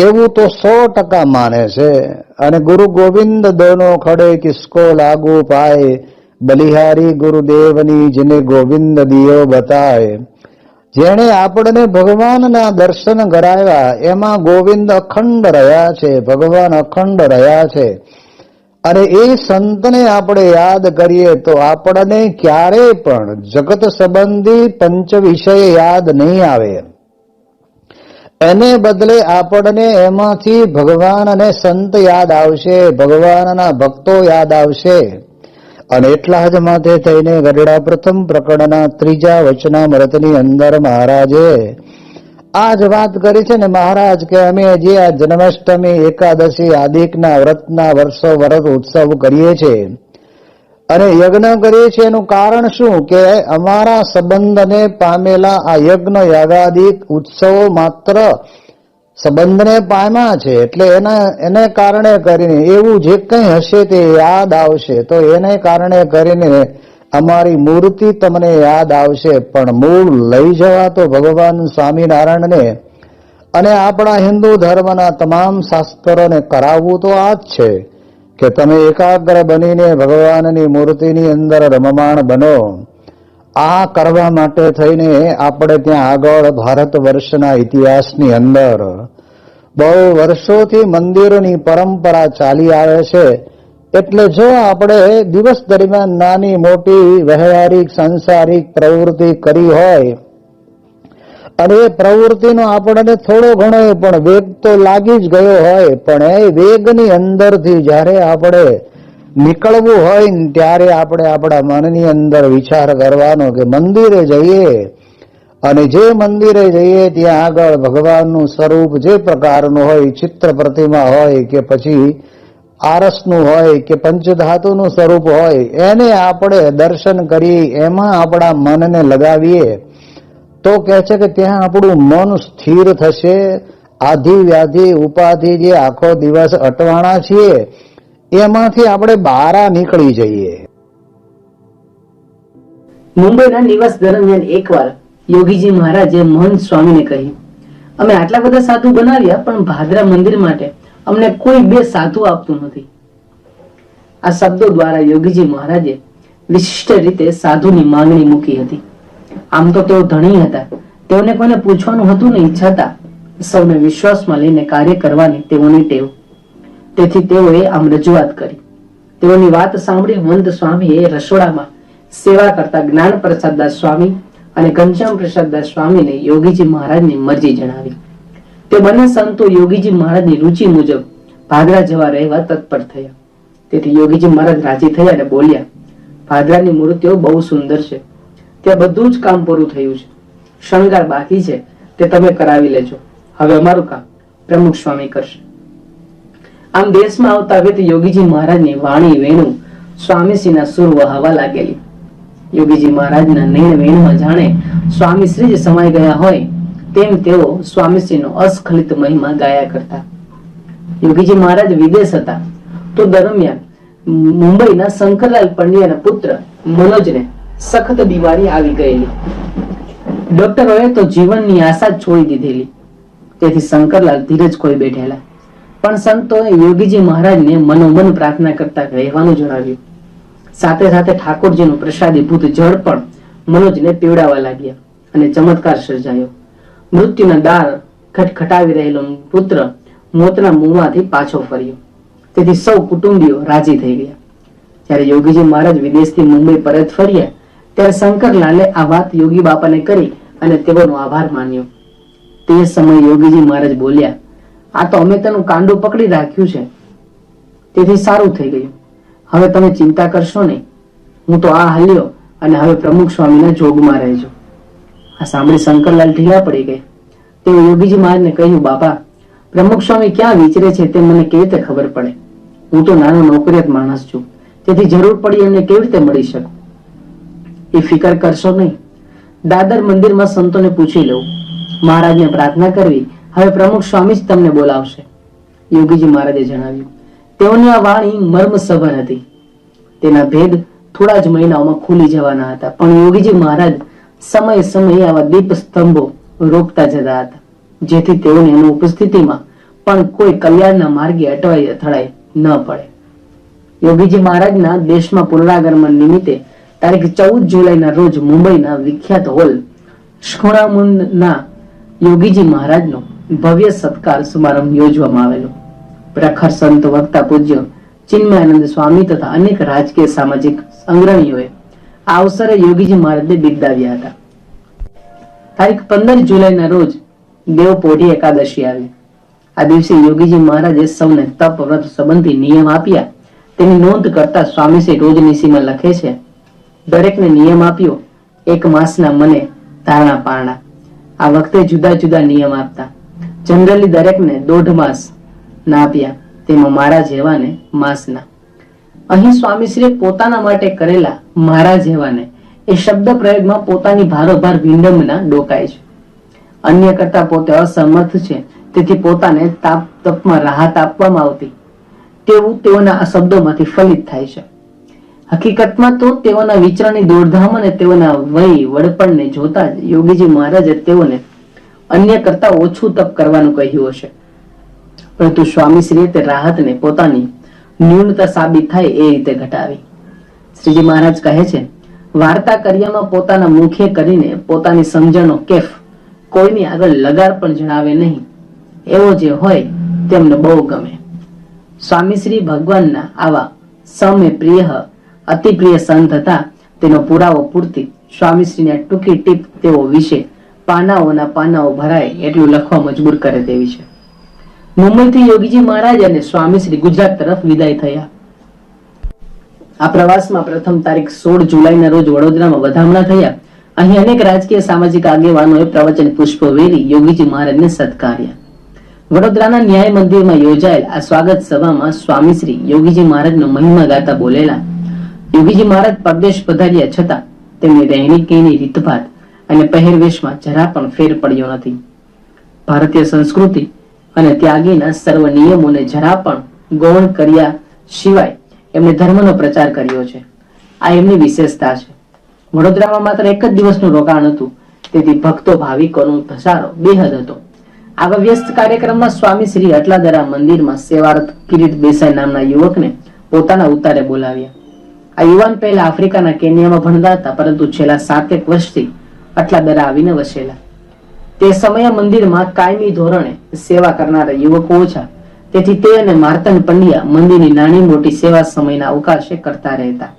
એવું તો સો ટકા માને છે. અને ગુરુ ગોવિંદ દોનો ખડે કિસકો લાગુ પાય. બલિહારી ગુરુદેવની જેને ગોવિંદ દિયો બતાય. જેણે આપણને ભગવાનના દર્શન કરાવ્યા, એમાં ગોવિંદ અખંડ રહ્યા છે, ભગવાન અખંડ રહ્યા છે. અને એ સંતને આપણે યાદ કરીએ તો આપણને ક્યારેય પણ જગત સંબંધી પંચ વિષય યાદ નહીં આવે. એને બદલે આપણને એમાંથી ભગવાન અને સંત યાદ આવશે, ભગવાનના ભક્તો યાદ આવશે. અને એટલા જ માટે થઈને ગઢડા પ્રથમ પ્રકરણના ત્રીજા વચનામૃતની અંદર મહારાજે આ જ વાત કરી છે ને, મહારાજ કે અમે જે આ જન્માષ્ટમી એકાદશી આદિકના વ્રતના વર્ષો વ્રત ઉત્સવ કરીએ છીએ અને યજ્ઞ કરીએ છીએ એનું કારણ શું? કે અમારા સંબંધને પામેલા આ યજ્ઞ યાગાદિક ઉત્સવો માત્ર સંબંધને પામ્યા છે. એટલે એના, એને કારણે કરીને, એવું જે કંઈ હશે તે યાદ આવશે. તો એને કારણે કરીને અમારી મૂર્તિ તમને યાદ આવશે. પણ મૂળ લઈ જવા તો ભગવાન સ્વામિનારાયણને અને આપણા હિન્દુ ધર્મના તમામ શાસ્ત્રોને કરાવવું તો આ જ છે. કે તમે એકાગ્ર બનીને ભગવાનની મૂર્તિની અંદર રમમાણ બનો. આ કરવા માટે થઈને આપણે ત્યાં આગળ ભારત વર્ષના ઇતિહાસની અંદર બહુ વર્ષોથી મંદિરોની પરંપરા ચાલી આવે છે. એટલે જો આપણે દિવસ દરમિયાન નાની મોટી વ્યવહારિક, સાંસારિક પ્રવૃત્તિ કરી હોય અને એ પ્રવૃત્તિનો આપણને થોડો ઘણો પણ વેગ તો લાગી જ ગયો હોય, પણ એ વેગની અંદરથી જ્યારે આપણે નીકળવું હોય ને ત્યારે આપણે આપણા મનની અંદર વિચાર કરવાનો કે મંદિરે જઈએ અને જે મંદિરે જઈએ ત્યાં આગળ ભગવાનનું સ્વરૂપ જે પ્રકારનું હોય, ચિત્ર પ્રતિમા હોય કે પછી આરસનું હોય કે પંચધાતુનું સ્વરૂપ હોય, એને આપણે દર્શન કરી એમાં આપણા મનને લગાવીએ. તો કહે છે કે ત્યાં આપણું મન સ્થિર થશે. આધિ વ્યાધિ ઉપાધિ જે આખો દિવસ અટવાણા છીએ, એમાંથી આપણે બહાર નીકળી જઈએ. મુંબઈના નિવાસ દરમિયાન એકવાર યોગીજી મહારાજે મહંત સ્વામીને કહ્યું, અમે આટલા બધા સાધુ બનાવ્યા, પણ ભાદરા મંદિર માટે અમને કોઈ બે સાધુ આપતું નથી. આ શબ્દો દ્વારા યોગીજી મહારાજે વિશિષ્ટ રીતે સાધુની માંગણી મૂકી હતી. આમ તો તેઓ ધણી હતા. તેઓને કોઈને પૂછવાનું હતું નહીં છતાં સૌને વિશ્વાસમાં લઈને કાર્ય કરવાની તેઓની ટેવ. તેથી તેઓએ આમ રજૂઆત કરી. તેઓની વાત સાંભળી મંત સ્વામીએ રસોડામાં સેવા કરતા જ્ઞાન પ્રસાદદાસ સ્વામી અને ઘનશ્યામ પ્રસાદદાસ સ્વામીને યોગીજી મહારાજની મરજી જણાવી. તે બંને સંતો યોગીજી મહારાજની રુચિ મુજબ ભાદરા જવા રહેવા તત્પર થયા. તેથી યોગીજી મહારાજ રાજી થયા અને બોલ્યા, ભાદરાની મૂર્તિઓ બહુ સુંદર છે. ત્યાં બધું જ કામ પૂરું થયું છે. શણગાર બાકી છે, તે તમે કરાવી લેજો. હવે અમારું કામ પ્રમુખ સ્વામી કરશે. આમ દેશમાં આવતા વેત યોગીજી મહારાજની વાણી વેણુ સ્વામીશ્રીના સુર વહાવા લાગેલી. યોગીજી મહારાજના નીણ વેણમાં જાણે સ્વામીશ્રી જ સમાઈ ગયા હોય, તેમ તેઓ સ્વામીશ્રીનો અસ્ખલિત મહિમા ગાયા કરતા. યોગીજી મહારાજ વિદેશ હતા. તો દરમિયાન મુંબઈના શંકરલાલ પંડ્યાના પુત્ર મનોજને સખત બીમારી આવી ગયેલી. ડોક્ટરોએ તો જીવનની આશા છોડી દીધેલી. તેથી શંકરલાલ ધીરજ કોઈ બેઠેલા. પણ સંતોએ યોગીજી મહારાજને મનોમન પ્રાર્થના કરતા રહેવાનું જણાવ્યું. સાથે સાથે ઠાકોરજીનું પ્રસાદી ભૂત જળ પણ મનોજને પીવડાવવા લાગ્યા અને ચમત્કાર સર્જાયો. મૃત્યુના દાર ખટખટાવી રહેલો પુત્ર મોતના મુંહમાંથી પાછો ફર્યો. તેથી સૌ કુટુંબીઓ રાજી થઈ ગયા. જ્યારે યોગીજી મહારાજ વિદેશથી મુંબઈ પરત ફર્યા ત્યારે શંકરલાલે આ વાત યોગી બાપાને કરી અને તેઓનો આભાર માન્યો. તે સમયે યોગીજી મહારાજ બોલ્યા, આ તો અમે તેનું કાંડું પકડી રાખ્યું છે. તેથી સારું થઈ ગયું. હવે તમે ચિંતા કરશો નહીં. હું તો આ હલ્યો અને હવે પ્રમુખ સ્વામીના જોગમાં રહેજો. આ સાંભળી શંકરલાલ ઢીલા પડી ગઈ તેઓ યોગીજી મહારાજને કહ્યું, બાપા, પ્રમુખ સ્વામી ક્યાં વિચરે છે તે મને કેવી રીતે ખબર પડે? હું તો નાનો નોકરિયાત માણસ છું. તેથી જરૂર પડી એમને કેવી રીતે મળી શકું? એ ફિકર કરશો નહીં. દાદર મંદિરમાં સંતોને પૂછી લઉં. મહારાજને પ્રાર્થના કરવી. હવે પ્રમુખ સ્વામી જ તમને બોલાવશે. યોગીજી મહારાજે જણાવ્યું. તેઓની આ વાણી મર્મસભર હતી. તેના ભેદ થોડા જ મહિનાઓમાં ખુલી જવાના હતા. પણ યોગીજી મહારાજ સમયે સમયે આવા દીપ સ્તંભો રોકતા જતા હતા. જેથી તેઓની ઉપસ્થિતિમાં પણ કોઈ કલ્યાણના માર્ગે અટવાઈ અથડાઈ ન પડે. યોગીજી મહારાજના દેશમાં પુનરાગમન નિમિત્તે તારીખ ચૌદ જુલાઈના રોજ મુંબઈના વિખ્યાત હોલ શખોણામુંદના યોગીજી મહારાજનો ભવ્ય સત્કાર સમારંભ યોજવામાં આવેલો. પ્રખર સંત વક્તા પૂજ્ય ચિન્મયાનંદ સ્વામી તથા અનેક રાજકીય સામાજિક સંગ્રહીઓએ આ અવસરે યોગીજી મહારાજને બિરદાવ્યા હતા. તારીખ પંદર જુલાઈના રોજ દેવપોઢી એકાદશી આવી. આ દિવસે યોગીજી મહારાજે સૌને તપ, વ્રત સંબંધી નિયમ આપ્યા. તેની નોંધ કરતા સ્વામીશ્રી રોજનીસીમાં લખે છે દરેકને નિયમ આપ્યો, એક માસના મને ધારણા પારણા. આ વખતે જુદા જુદા નિયમ આપતા. જનરલી દરેકને દોઢ માસ ના આપ્યા, તેમાં મારા જેવાને માસના. અહીં સ્વામીશ્રીએ પોતાના માટે કરેલા મારા જેવાને, એ શબ્દ પ્રયોગમાં પોતાની ભારોભાર વિંડમના ડોકાય છે. અન્ય કરતા પોતે અસમર્થ છે, તેથી પોતાને તાપ તપમાં રાહત આપવામાં આવતી. તેવું તેઓના આ શબ્દોમાંથી ફલિત થાય છે. હકીકતમાં તો તેઓના વિચરણની દોડધામ અને તેઓના વય વડપણને જોતા જ યોગીજી મહારાજે તેઓને અન્ય કરતા ઓછું તપ કરવાનું કહ્યું હશે. પરંતુ સ્વામીશ્રીએ તે રાહતને પોતાની ન્યૂનતા સાબિત થાય એ રીતે ઘટાવી. શ્રીજી મહારાજ કહે છે, વાર્તા કર્યામાં પોતાના મુખે કરીને પોતાની સમજણનો કેફ કોઈની આગળ લગાર પણ જણાવે નહીં. એવો જે હોય તેમને બહુ ગમે. સ્વામી શ્રી ભગવાનના આવા સમે પ્રિય અતિ પ્રિય સંત હતા. તેનો પુરાવો પૂરતી સ્વામીશ્રીને ટૂંકી ટીપ તેઓ વિશે પાનાઓના પાનાઓ ભરાય એટલું લખવા મજબૂર કરે તેવી છે. મુંબઈથી યોગીજી મહારાજ અને સ્વામીશ્રી ગુજરાત તરફ વિદાય થયા. આ પ્રવાસમાં પ્રથમ તારીખ સોળ જુલાઈના રોજ વડોદરામાં વધામણા થયા. અહીં અનેક રાજકીય સામાજિક આગેવાનોએ પ્રવચન પુષ્પો વેરી યોગીજી મહારાજને સત્કાર્યા. વડોદરાના ન્યાય મંદિરમાં યોજાયેલ આ સ્વાગત સભામાં સ્વામીશ્રી યોગીજી મહારાજનો મહિમા ગાતા બોલેલા યોગીજી મહારાજ પરદેશ પધાર્યા છતાં તેમની રહેણી કહેણી રીતભાત અને પહેરવેશમાં જરા પણ ફેર પડ્યો નથી. ભારતીય સંસ્કૃતિ અને ત્યાગીના સર્વ નિયમોને જરા પણ ગૌણ કર્યા સિવાય એમણે ધર્મનો પ્રચાર કર્યો છે. આ એમની વિશેષતા છે. વડોદરામાં માત્ર એક જ દિવસનું રોકાણ હતું, તેથી ભક્તો ભાવિકોનો ધસારો બેહદ હતો. આવા વ્યસ્ત કાર્યક્રમમાં સ્વામી શ્રી અટલાદરા મંદિરમાં સેવારત કિરીટ દેસાઈ નામના યુવકને પોતાના ઉતારે બોલાવ્યા. આ યુવાન પહેલા આફ્રિકાના કેન્યામાં ભણતા હતા, પરંતુ છેલ્લા સાતેક વર્ષથી આટલા દરા આવીને વસેલા. તે સમયે મંદિરમાં કાયમી ધોરણે સેવા કરનારા યુવકો ઓછા, તેથી તે અને માર્તન પંડ્યા મંદિરની નાની મોટી સેવા સમયના અવકાશે કરતા રહેતા.